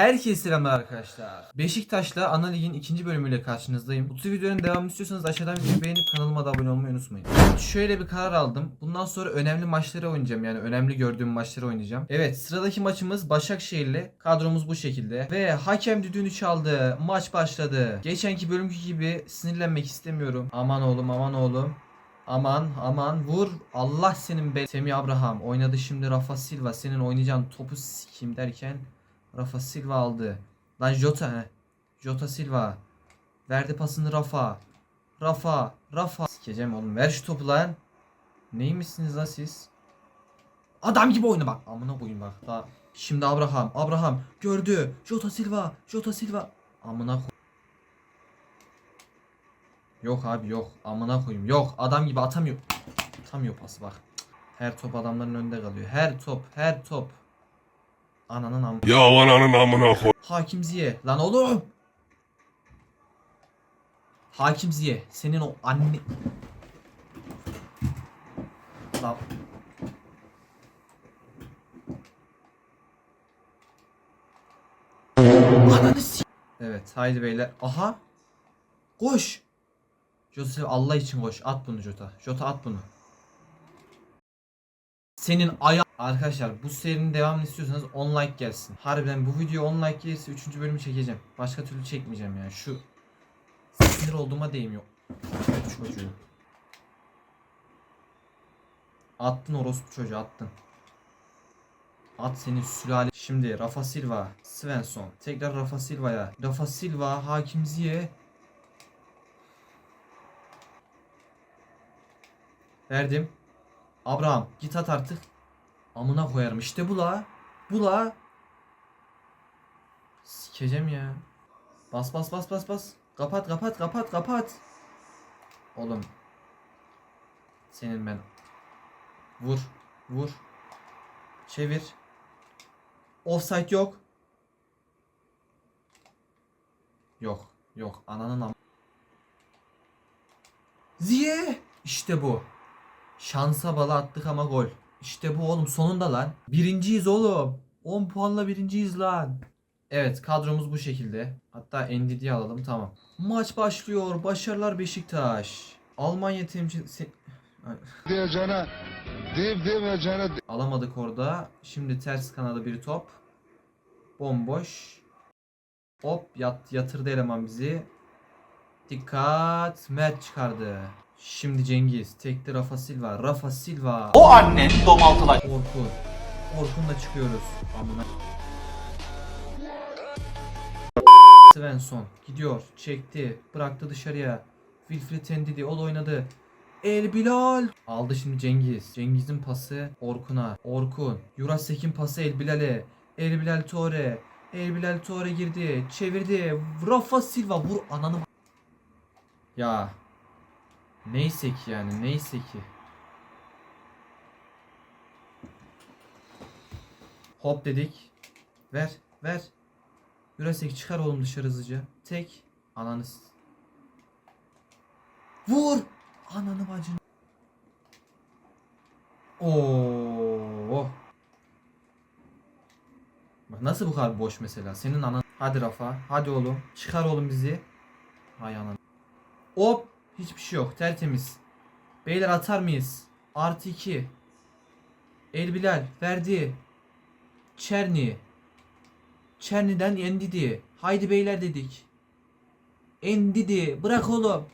Herkese selamlar arkadaşlar. Beşiktaş'la Ana Lig'in ikinci bölümüyle karşınızdayım. Bu tür videonun devamını istiyorsanız aşağıdan videoyu beğenip kanalıma da abone olmayı unutmayın. Şöyle bir karar aldım. Bundan sonra önemli maçları oynayacağım. Yani önemli gördüğüm maçları oynayacağım. Evet sıradaki maçımız Başakşehir'le. Kadromuz bu şekilde. Ve hakem düdüğünü çaldı. Maç başladı. Geçenki bölümkü gibi sinirlenmek istemiyorum. Aman oğlum aman oğlum. Aman aman vur. Allah senin be. Semih Abraham oynadı şimdi Rafa Silva. Senin oynayacağın topu kim derken Rafa Silva aldı. Lan Jota he. Jota Silva. Verdi pasını Rafa. Rafa. Rafa. Sikeceğim oğlum. Ver şu topu lan. Neymişsiniz lan siz? Adam gibi oyna bak. Amına koyayım bak. Daha. Şimdi Abraham. Abraham. Gördü. Jota Silva. Jota Silva. Amına koy. Yok abi yok. Amına koyayım. Yok. Adam gibi atamıyor. Atamıyor pası bak. Her top adamların önünde kalıyor. Her top. Her top. Ananın am. Ya ananın amına koy. Hakim Ziye. Lan oğlum. Hakim Ziye. Senin o anne... Lan. Ananı s- Evet haydi beyler. Aha. Koş. Jota Allah için koş. At bunu Jota. Jota at bunu. Senin aya... Arkadaşlar bu serinin devamını istiyorsanız 10 like gelsin. Harbiden bu video 10 like gelirse 3. bölümü çekeceğim. Başka türlü çekmeyeceğim yani. Şu sinir olduğuma değmiyor. Çocuğu. Attın orospu çocuğu attın. At senin sülale. Şimdi Rafa Silva, Svensson. Tekrar Rafa Silva'ya. Rafa Silva, Hakim Ziye. Verdim. Abraham git at artık. Amına koyarım işte bu la. Bu la. Sikeceğim ya. Bas bas bas bas bas. Kapat kapat kapat kapat. Oğlum. Senin ben. Vur. Vur. Çevir. Offside yok. Yok. Yok. Ananın am. Ziye. İşte bu. Şansa bala attık ama gol. İşte bu oğlum sonunda lan. Birinciyiz oğlum. 10 puanla birinciyiz lan. Evet kadromuz bu şekilde. Hatta Endidi'yi alalım tamam. Maç başlıyor. Başarılar Beşiktaş. Almanya temsilcisi... diyeceğine demeyeceğine Alamadık orada. Şimdi ters kanada bir top. Bomboş. Hop yat, yatırdı eleman bizi. Dikkat. Mert çıkardı. Şimdi Cengiz. Tekli Rafa Silva. Rafa Silva. O annen domaltılaş. Orkun. Orkun'la çıkıyoruz. Amına. Svensson gidiyor. Çekti. Bıraktı dışarıya. Wilfried Ndidi ol oynadı. El Bilal. Aldı şimdi Cengiz. Cengiz'in pası Orkun'a. Orkun. Jurasek'in pası El Bilal'e. El Bilal Tore. El Bilal Tore girdi. Çevirdi. Rafa Silva vur ananı. Ya. Neyse ki yani neyse ki. Hop dedik. Ver, ver. Jurasek çıkar oğlum dışarı hızlıca. Tek. Ananı Vur. Ananı bacını. Oo. Bak nasıl bu kadar boş mesela. Senin anan. Hadi Rafa. Hadi oğlum. Çıkar oğlum bizi. Hay anan. Hop. Hiçbir şey yok. Tertemiz. Beyler atar mıyız? Artı 2. El Bilal verdi. Çerni. Çerni'den Endidi. Haydi beyler dedik. Endidi. Bırak oğlum.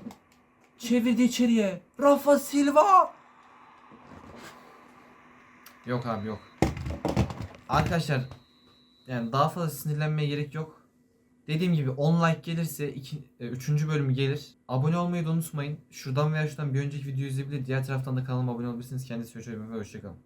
Çevirdi içeriye. Rafa Silva. Yok abi yok. Arkadaşlar yani daha fazla sinirlenmeye gerek yok. Dediğim gibi 10 like gelirse 2 3. bölümü gelir. Abone olmayı da unutmayın. Şuradan veya şuradan bir önceki videoyu izleyebilir. Diğer taraftan da kanalıma abone olabilirsiniz. Kendinize çok iyi bakın hoşçakalın.